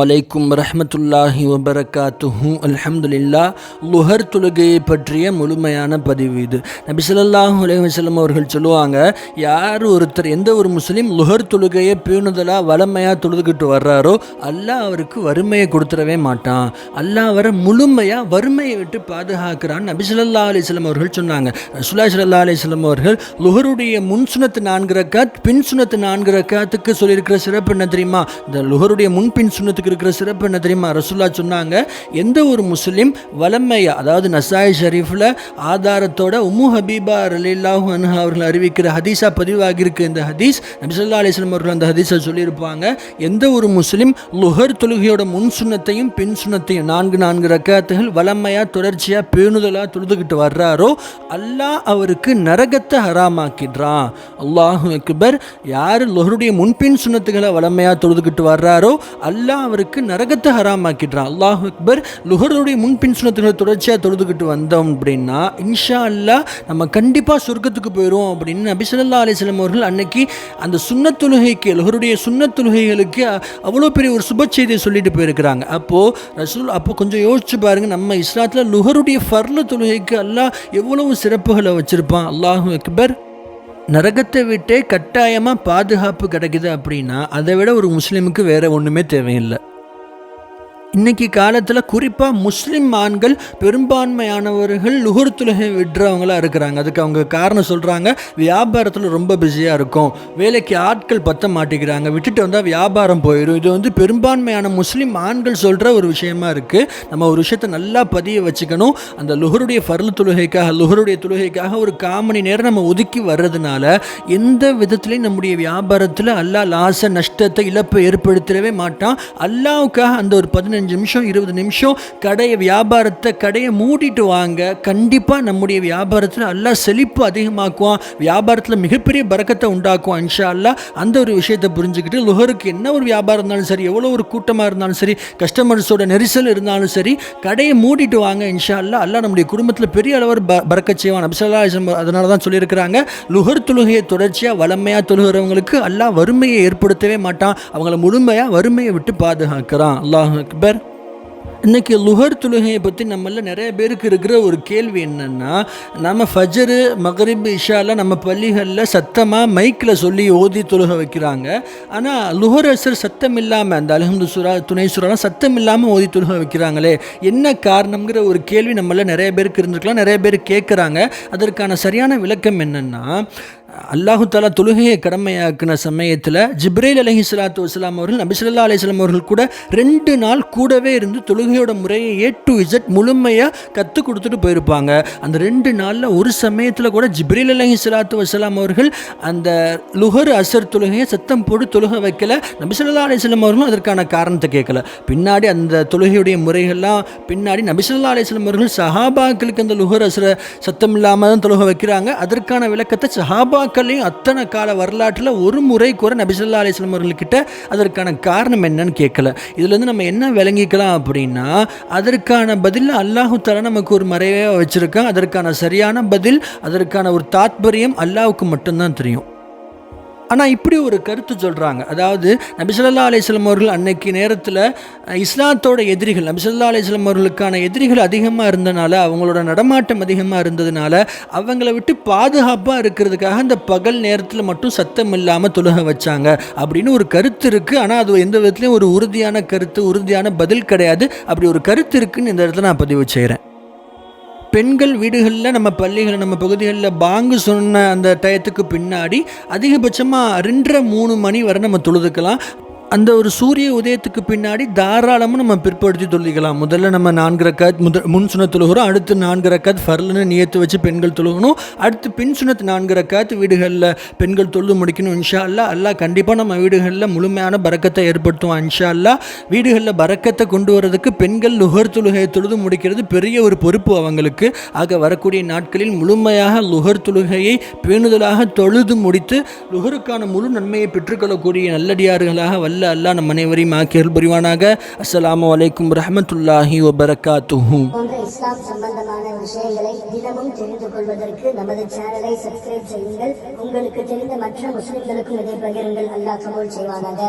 அலைக்கும் ரஹமத்துல்லாஹி வபரகாத்துஹூ அல்ஹம்துலில்லா லுஹர் தொழுகையை பற்றிய முழுமையான பதிவு இது. நபி ஸல்லல்லாஹு அவர்கள் சொல்லுவாங்க யார் ஒருத்தர் எந்த ஒரு முஸ்லீம் லுஹர் தொழுகையை பேணுதலாக வளமையாக தொழுதுகிட்டு வர்றாரோ அல்லாஹ் அவருக்கு வறுமையை கொடுத்துடவே மாட்டான். அல்லாஹ் அவரை முழுமையாக வறுமையை விட்டு பாதுகாக்கிறான். நபி ஸல்லல்லாஹு அவர்கள் சொன்னாங்க ரசுல்லா சல்லா அலிஸ்லம் அவர்கள் லுஹருடைய முன் சுனத்து நான்கு ரக்காத் பின் சுனத்து நான்கு ரக்காத்துக்கு சொல்லியிருக்கிற சிறப்பு என்ன தெரியுமா? இந்த லுஹருடைய முன்பின் சுனத்துக்கு இருக்கிற சிறப்பு என்ன தெரியுமா? ரசுல்லா சொன்னாங்க எந்த ஒரு முஸ்லீம் வலமையா அதாவது நசாய் ஷரீஃபில் ஆதாரத்தோட உமு ஹபீபா ரலீல்லாஹு அன்ஹா அவர்கள் அறிவிக்கிற ஹதீஸாக பதிவாகியிருக்கு இந்த ஹதீஸ் நபிசல்லா அலிஸ்லாம் அவர்கள் அந்த ஹதீஸை சொல்லியிருப்பாங்க. எந்த ஒரு முஸ்லீம் லுஹர் தொழுகையோட முன் சுன்னத்தையும் பின் சுன்னத்தையும் நான்கு நான்கு ரக்காத்துகள் வலமையாக தொடர்ச்சியாக பேணுதலாக தொழுதுகிட்டு வர்றாரோ அல்லாஹ் அவருக்கு நரகத்தை ஹராமாக்கிடுறான் அல்லாஹு அக்பர் யார் லொஹருடைய முன்பின் சுன்னத்துகளை வளமையாக தொழுதுகிட்டு வர்றாரோ அல்லாஹ் அவர் அவருக்கு நரகத்தை ஹராமாக்கிடுறான். அல்லாஹ் அக்பர் லுஹருடைய முன்பின் சுனத்தினர் தொடர்ச்சியாக தொழுதுகிட்டு வந்தோம் அப்படின்னா இன்ஷா அல்லாஹ் நம்ம கண்டிப்பாக சொர்க்கத்துக்கு போயிடும் அப்படின்னு நபி ஸல்லல்லாஹு அலைஹி அவர்கள் அன்னைக்கு அந்த சுன்னத்தொழுகைக்கு லுஹருடைய சுன்னத்தொழுகைகளுக்கு அவ்வளோ பெரிய ஒரு சுப செய்தியை சொல்லிட்டு போயிருக்கிறாங்க. அப்போது ரசூல் அப்போ கொஞ்சம் யோசிச்சு பாருங்கள் நம்ம இஸ்லாத்தில் லுஹருடைய ஃபர்ல தொழுகைக்கு அல்லாஹ் எவ்வளவு சிறப்புகளை வச்சுருப்பான். அல்லாஹு அக்பர் நரகத்தை விட்டே கட்டாயமாக பாதுகாப்பு கிடைக்குது அப்படின்னா அதை விட ஒரு முஸ்லீமுக்கு வேறு ஒன்றுமே தேவையில்லை. இன்னைக்கு காலத்தில் குறிப்பாக முஸ்லீம் ஆண்கள் பெரும்பான்மையானவர்கள் லுகர் தொழுகை விடுறவங்களா இருக்கிறாங்க. அதுக்கு அவங்க காரணம் சொல்கிறாங்க வியாபாரத்தில் ரொம்ப பிஸியாக இருக்கும். வேலைக்கு ஆட்கள் பற்ற மாட்டேங்கிறாங்க. விட்டுட்டு வந்தால் வியாபாரம் போயிடும் இது வந்து பெரும்பான்மையான முஸ்லீம் ஆண்கள் சொல்கிற ஒரு விஷயமா இருக்குது நம்ம ஒரு விஷயத்தை நல்லா பதிய வச்சுக்கணும். அந்த லுகருடைய ஃபர்ல் தொழுகைக்காக லுகருடைய தொழுகைக்காக ஒரு காமணி நேரம் நம்ம ஒதுக்கி வர்றதுனால எந்த விதத்துலையும் நம்முடைய வியாபாரத்தில் அல்லாஹ் லாச நஷ்டத்தை இழப்பை ஏற்படுத்திடவே மாட்டான். அல்லாவுக்காக அந்த ஒரு பதினஞ்சு நிமிஷம் இருபது நிமிஷம் கடையை வியாபாரத்தை கடையை மூடிட்டு வாங்க. கண்டிப்பாக நம்முடைய வியாபாரத்தில் நல்லா செழிப்பு அதிகமாக்குவான். வியாபாரத்தில் மிகப்பெரிய பறக்கத்தை உண்டாக்குவான் இன்ஷா அந்த ஒரு விஷயத்தை புரிஞ்சுக்கிட்டு லுஹருக்கு என்ன ஒரு வியாபாரம் இருந்தாலும் சரி எவ்வளோ ஒரு கூட்டமாக இருந்தாலும் சரி கஸ்டமர்ஸோட நெரிசல் இருந்தாலும் சரி கடையை மூடிட்டு வாங்க இன்ஷா அல்லாஹ் நம்முடைய குடும்பத்தில் பெரிய அளவு ப பறக்க செய்வான். அப்சல்லா அதனால தான் சொல்லியிருக்கிறாங்க லுஹர் தொழுகையை தொடர்ச்சியாக வளமையாக தொழுகிறவங்களுக்கு அல்லா வறுமையை ஏற்படுத்தவே மாட்டான். அவங்கள முழுமையாக வறுமையை விட்டு பாதுகாக்கிறான். அல்லாஹ் அக்பர். இன்றைக்கி லுஹர் தொழுகையை பற்றி நம்மள நிறைய பேருக்கு இருக்கிற ஒரு கேள்வி என்னென்னா நம்ம ஃபஜரு மகரிப் இஷாலாம் நம்ம பள்ளிகளில் சத்தமாக மைக்கில் சொல்லி ஓதி தொழுகை வைக்கிறாங்க. ஆனால் லுஹர் அசர் சத்தம் இல்லாமல் அந்த அலஹம்து சுரா துணை சுராலாம் சத்தம் இல்லாமல் ஓதி தொழுகை வைக்கிறாங்களே என்ன காரணம்ங்கிற ஒரு கேள்வி நம்மள நிறைய பேருக்கு இருந்திருக்கலாம் நிறைய பேர் கேட்குறாங்க அதற்கான சரியான விளக்கம் என்னென்னா அல்லாஹு தாலா தொழுகையை கடமையாக்கின சமயத்தில் ஜிப்ரேல் அலஹி சலாத்து வஸ்லாம் அவர்கள் நபிசல்லா அலிஸ்லாம் அவர்கள் கூட ரெண்டு நாள் கூடவே இருந்து தொழுகையோட முறையை ஏ டு இசட் முழுமையாக கற்றுக் கொடுத்துட்டு போயிருப்பாங்க. அந்த ரெண்டு நாளில் ஒரு சமயத்தில் கூட ஜிப்ரேல் அலஹி சலாத்து வஸ்லாம் அவர்கள் அந்த லுஹர் அசர் தொழுகையை சத்தம் போட்டு தொழுகை வைக்கல. நபிசல்லா அலிஸ்லாம் அவர்களும் அதற்கான காரணத்தை கேட்கல. பின்னாடி அந்த தொழுகையுடைய முறைகள்லாம் பின்னாடி நபிசல்லா அலிஸ்லாம் அவர்கள் சஹாபாக்களுக்கு அந்த லுஹர் அசரை சத்தம் இல்லாமல் தான் தொழுகை வைக்கிறாங்க. அதற்கான விளக்கத்தை சஹாபா சஹாபாக்களையும் அத்தனை கால வரலாற்றில் ஒரு முறை கூட நபிசல்லா அலிஸ்லாம் அவர்கள்கிட்ட அதற்கான காரணம் என்னன்னு கேட்கல. இதுலேருந்து நம்ம என்ன விளங்கிக்கலாம் அப்படின்னா அதற்கான பதில் அல்லாஹு தாலா நமக்கு ஒரு மறைவாக வச்சுருக்கான். அதற்கான சரியான பதில் அதற்கான ஒரு தாத்பரியம் அல்லாவுக்கு மட்டும்தான் தெரியும். ஆனால் இப்படி ஒரு கருத்து சொல்கிறாங்க அதாவது நபிசல்லா அலிஸ்லம் அவர்கள் அன்னைக்கு நேரத்தில் இஸ்லாத்தோட எதிரிகள் நபிசல்லா அலிஸ்லம் அவர்களுக்கான எதிரிகள் அதிகமாக இருந்தனால அவங்களோட நடமாட்டம் அதிகமாக இருந்ததுனால அவங்கள விட்டு பாதுகாப்பாக இருக்கிறதுக்காக அந்த பகல் நேரத்தில் மட்டும் சத்தம் இல்லாமல் தொழுக வச்சாங்க அப்படின்னு ஒரு கருத்து இருக்குது ஆனால் அது எந்த விதத்துலையும் ஒரு உறுதியான கருத்து உறுதியான பதில் கிடையாது. அப்படி ஒரு கருத்து இருக்குன்னு இந்த இடத்துல நான் பதிவு செய்கிறேன் பெண்கள் வீடுகளில் நம்ம பள்ளிகளில் நம்ம பகுதிகளில் பாங்கு சொன்ன அந்த டயத்துக்கு பின்னாடி அதிகபட்சமாக ரெண்டரை மூணு மணி வரை நம்ம தொழுதுக்கலாம். அந்த ஒரு சூரிய உதயத்துக்கு பின்னாடி தாராளமாக நம்ம பிற்படுத்தி தொழுகிக்கலாம் முதல்ல நம்ம நான்கு ரக்காத் முதல் முன் சுனத் தொழுகிறோம் அடுத்து நான்கு ரக்காத் ஃபர்லன்னு நியத்து வச்சு பெண்கள் தொழுகணும் அடுத்து பின் சுனத் நான்கு ரக்காத் வீடுகளில் பெண்கள் தொழுது முடிக்கணும் இன்ஷா அல்லா அல்லா கண்டிப்பாக நம்ம வீடுகளில் முழுமையான பறக்கத்தை ஏற்படுத்துவோம் இன்ஷா அல்லா வீடுகளில் பறக்கத்தை கொண்டு வரதுக்கு பெண்கள் லுகர் தொழுகையை தொழுது முடிக்கிறது பெரிய ஒரு பொறுப்பு அவங்களுக்கு. ஆக வரக்கூடிய நாட்களில் முழுமையாக லுகர் தொழுகையை பேணுதலாக தொழுது முடித்து லுகருக்கான முழு நன்மையை பெற்றுக்கொள்ளக்கூடிய நல்லடியார்களாக வல்ல வல்ல அல்லாஹ் நம் அனைவரையும் ஆக்கியல் புரிவானாக அஸ்ஸலாமு அலைக்கும் ரஹமத்துல்லாஹி வபரகாத்துஹு. இஸ்லாம் சம்பந்தமான விஷயங்களை தினமும் தெரிந்து கொள்வதற்கு நமது சேனலை சப்ஸ்கிரைப் செய்யுங்கள். உங்களுக்கு தெரிந்த மற்ற முஸ்லிம்களுக்கும் இதை பகிருங்கள். அல்லாஹ் கபூல் செய்வானாக.